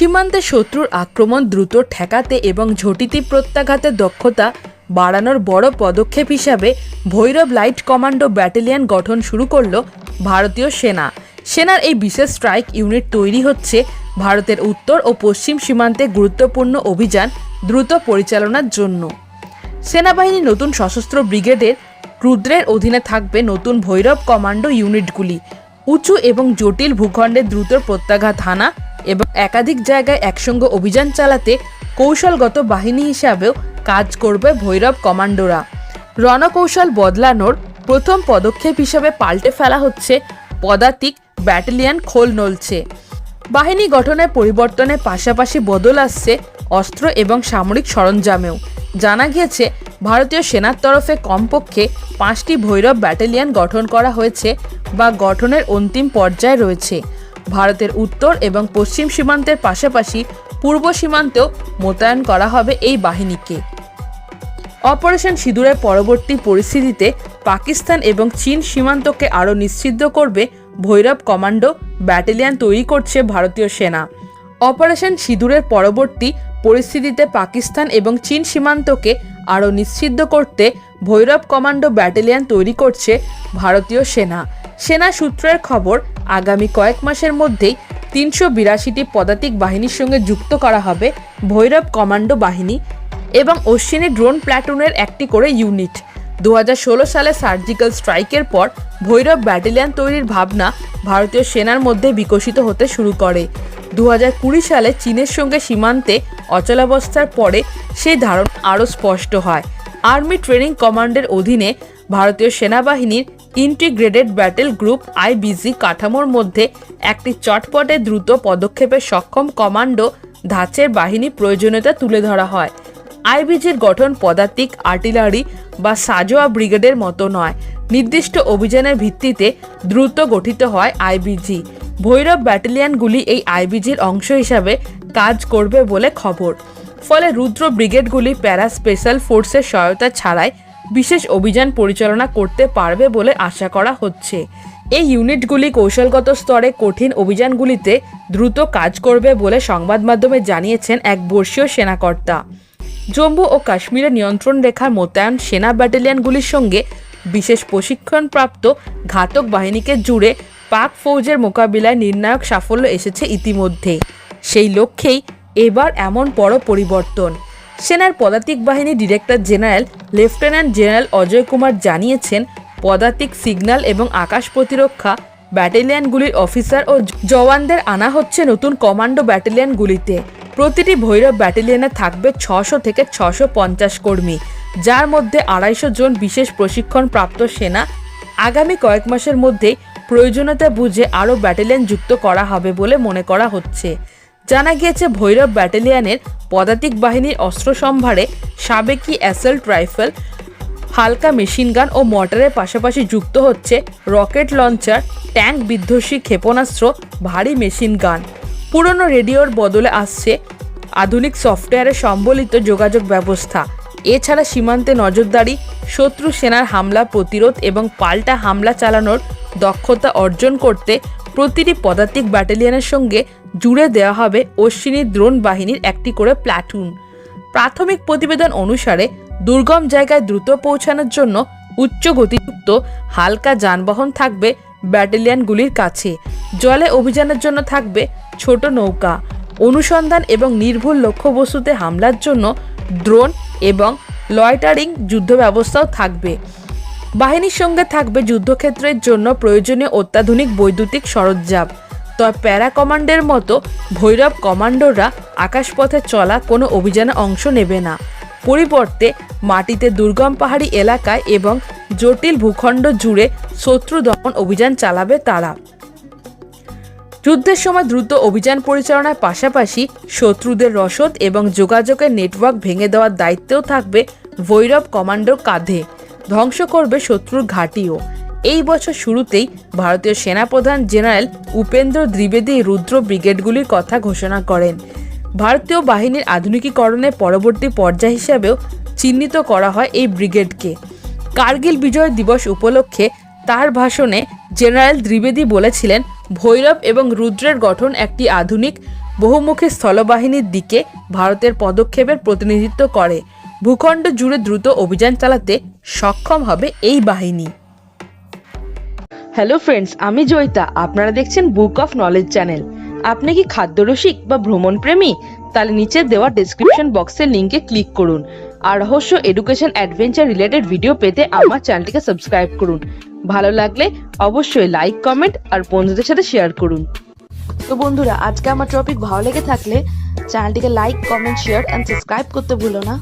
সীমান্তে শত্রুর আক্রমণ দ্রুত ঠেকাতে এবং ঝটিতি প্রত্যাঘাতের দক্ষতা বাড়ানোর বড় পদক্ষেপ হিসাবে ভৈরব লাইট কমান্ডো ব্যাটালিয়ন গঠন শুরু করল ভারতীয় সেনা। সেনার এই বিশেষ স্ট্রাইক ইউনিট তৈরি হচ্ছে ভারতের উত্তর ও পশ্চিম সীমান্তে গুরুত্বপূর্ণ অভিযান দ্রুত পরিচালনার জন্য। সেনাবাহিনী নতুন সশস্ত্র ব্রিগেডের রুদ্রের অধীনে থাকবে নতুন ভৈরব কমান্ডো ইউনিটগুলি। উঁচু এবং জটিল ভূখণ্ডে দ্রুত প্রত্যাঘাত হানা এবং একাধিক জায়গায় একসঙ্গে অভিযান চালাতে কৌশলগত বাহিনী হিসাবেও কাজ করবে ভৈরব কমান্ডোরা। রণকৌশল বদলানোর প্রথম পদক্ষেপ হিসাবে পাল্টে ফেলা হচ্ছে পদাতিক ব্যাটালিয়ান খোল নলছে। বাহিনী গঠনের পরিবর্তনের পাশাপাশি বদল আসছে অস্ত্র এবং সামরিক সরঞ্জামেও। জানা গিয়েছে, ভারতীয় সেনার তরফে কমপক্ষে পাঁচটি ভৈরব ব্যাটালিয়ান গঠন করা হয়েছে বা গঠনের অন্তিম পর্যায়ে রয়েছে। ভারতের উত্তর এবং পশ্চিম সীমান্তের পাশাপাশি পূর্ব সীমান্তেও মোতায়েন করা হবে এই বাহিনীকে। অপারেশন সিঁদুরের পরবর্তী পরিস্থিতিতে পাকিস্তান এবং চীন সীমান্তকে আরও নিশ্চিদ্ধ করবে ভৈরব কমান্ডো ব্যাটালিয়ন তৈরি করছে ভারতীয় সেনা। অপারেশন সিঁদুরের পরবর্তী পরিস্থিতিতে পাকিস্তান এবং চীন সীমান্তকে আরও নিশ্চিদ্ধ করতে ভৈরব কমান্ডো ব্যাটালিয়ন তৈরি করছে ভারতীয় সেনা। সেনা সূত্রের খবর আগামী কয়েক মাসের মধ্যেই তিনশো বিরাশিটি পদাতিক বাহিনীর সঙ্গে যুক্ত করা হবে ভৈরব কমান্ডো বাহিনী এবং অশ্বিনী ড্রোন প্ল্যাটুনের একটি করে ইউনিট। দু হাজার ষোলো সালে সার্জিক্যাল স্ট্রাইকের পর ভৈরব ব্যাটালিয়ন তৈরির ভাবনা ভারতীয় সেনার মধ্যে বিকশিত হতে শুরু করে। দু হাজার কুড়ি সালে চীনের সঙ্গে সীমান্তে অচলাবস্থার পরে সেই ধারণা আরও স্পষ্ট হয়। আর্মি ট্রেনিং কমান্ডের অধীনে ভারতীয় সেনাবাহিনীর ইন্টিগ্রেটেড ব্যাটেল গ্রুপ আইবিজি কাঠামোর মধ্যে একটি চটপটে দ্রুত পদক্ষেপে সক্ষম কমান্ডো ধাঁচের বাহিনী প্রয়োজনীয়তা তুলে ধরা হয়। আইবিজির গঠন পদাতিক, আর্টিলারি বা সাজোয়া ব্রিগেডের মতো নয়। নির্দিষ্ট অভিযানের ভিত্তিতে দ্রুত গঠিত হয় আইবিজি ভৈরব ব্যাটালিয়নগুলি এই আইবিজির অংশ হিসাবে কাজ করবে বলে খবর। ফলে রুদ্র ব্রিগেডগুলি প্যারা স্পেশাল ফোর্সের সহায়তা ছাড়াই বিশেষ অভিযান পরিচালনা করতে পারবে বলে আশা করা হচ্ছে। এই ইউনিটগুলি কৌশলগত স্তরে কঠিন অভিযানগুলিতে দ্রুত কাজ করবে বলে সংবাদ মাধ্যমে জানিয়েছেন এক বর্ষীয় সেনাকর্তা। জম্মু ও কাশ্মীরের নিয়ন্ত্রণ রেখার মোতায়েন সেনা ব্যাটালিয়নগুলির সঙ্গে বিশেষ প্রশিক্ষণপ্রাপ্ত ঘাতক বাহিনীকে জুড়ে পাক ফৌজের মোকাবিলায় নির্ণায়ক সাফল্য এসেছে ইতিমধ্যে। সেই লক্ষ্যেই এবার এমন বড় পরিবর্তন। সেনার পদাতিক বাহিনী director general, lieutenant general Ajay Kumar জানিয়েছেন, পদাতিক সিগন্যাল এবং আকাশ প্রতিরক্ষা ব্যাটালিয়নগুলির অফিসার ও জওয়ানদের আনা হচ্ছে নতুন কমান্ডো ব্যাটালিয়নগুলিতে। প্রতিটি ভৈরব ব্যাটালিয়নে থাকবে ছশো থেকে ছশো পঞ্চাশ কর্মী, যার মধ্যে আড়াইশো জন বিশেষ প্রশিক্ষণপ্রাপ্ত সেনা। আগামী কয়েক মাসের মধ্যেই প্রয়োজনীয়তা বুঝে আরও ব্যাটালিয়ন যুক্ত করা হবে বলে মনে করা হচ্ছে। জানা গিয়েছে ভৈরব ব্যাটালিয়নের পদাতিক বাহিনীর অস্ত্র সম্ভারে সাবেকি অ্যাসল্ট রাইফেল, হালকা মেশিনগান ও মর্টারের পাশাপাশি যুক্ত হচ্ছে রকেট লঞ্চার, ট্যাঙ্ক বিধ্বংসী ক্ষেপণাস্ত্র, ভারী মেশিন গান। পুরনো রেডিওর বদলে আসছে আধুনিক সফটওয়্যারে সম্বলিত যোগাযোগ ব্যবস্থা। এছাড়া সীমান্তে নজরদারি, শত্রু সেনার হামলা প্রতিরোধ এবং পাল্টা হামলা চালানোর দক্ষতা অর্জন করতে প্রতিটি পদাতিক ব্যাটালিয়নের সঙ্গে জুড়ে দেওয়া হবে অশ্বিনী দ্রোণ বাহিনীর একটি করে প্ল্যাটুন প্রাথমিক প্রতিবেদন অনুসারে দুর্গম জায়গায় দ্রুত পৌঁছানোর জন্য উচ্চ গতিযুক্ত হালকা যানবাহন থাকবে ব্যাটালিয়নগুলির কাছে। জলে অভিযানের জন্য থাকবে ছোট নৌকা। অনুসন্ধান এবং নির্ভুল লক্ষ্যবস্তুতে হামলার জন্য ড্রোন এবং লয়টারিং যুদ্ধ ব্যবস্থাও থাকবে। বাহিনীর সঙ্গে থাকবে যুদ্ধক্ষেত্রের জন্য প্রয়োজনীয় অত্যাধুনিক বৈদ্যুতিক সরঞ্জাম। তবে প্যারা কমান্ডের মতো ভৈরব কমান্ডোরা আকাশপথে চলা কোনো অভিযানে অংশ নেবে না। পরিবর্তে, মাটিতে দুর্গম পাহাড়ি এলাকায় এবং জটিল ভূখণ্ড জুড়ে শত্রু দমন অভিযান চালাবে তারা। যুদ্ধের সময় দ্রুত অভিযান পরিচালনার পাশাপাশি শত্রুদের রসদ এবং যোগাযোগের নেটওয়ার্ক ভেঙে দেওয়ার দায়িত্বও থাকবে ভৈরব কমান্ডোর কাঁধে। ধ্বংস করবে শত্রুর ঘাঁটিও। এই বছর শুরুতেই ভারতীয় সেনাপ্রধান জেনারেল উপেন্দ্র দ্বিবেদী রুদ্র ব্রিগেডগুলির কথা ঘোষণা করেন। ভারতীয় বাহিনীর আধুনিকীকরণের পরবর্তী পর্যায় হিসাবেও চিহ্নিত করা হয় এই ব্রিগেডকে। কার্গিল বিজয় দিবস উপলক্ষে তার ভাষণে জেনারেল দ্বিবেদী বলেছিলেন, ভৈরব এবং রুদ্রের গঠন একটি আধুনিক, বহুমুখী স্থলবাহিনীর দিকে ভারতের পদক্ষেপের প্রতিনিধিত্ব করে। ভূখণ্ড জুড়ে দ্রুত অভিযান চালাতে সক্ষম হবে এই বাহিনী। হ্যালো ফ্রেন্ডস আমি জয়িতা। আপনারা দেখছেন বুক অফ নলেজ চ্যানেল আপনি কি খাদ্যরসিক বা ভ্রমণ প্রেমী তাহলে নিচে দেওয়া ডেসক্রিপশন বক্সের লিঙ্কে ক্লিক করুন। আর রহস্য এডুকেশন অ্যাডভেঞ্চার রিলেটেড ভিডিও পেতে আমার চ্যানেলটিকে সাবস্ক্রাইব করুন। ভালো লাগলে অবশ্যই লাইক কমেন্ট আর বন্ধুদের সাথে শেয়ার করুন। তো বন্ধুরা, আজকে আমার টপিক ভালো লেগে থাকলে চ্যানেলটিকে like comment share and subscribe করতে ভুলো না।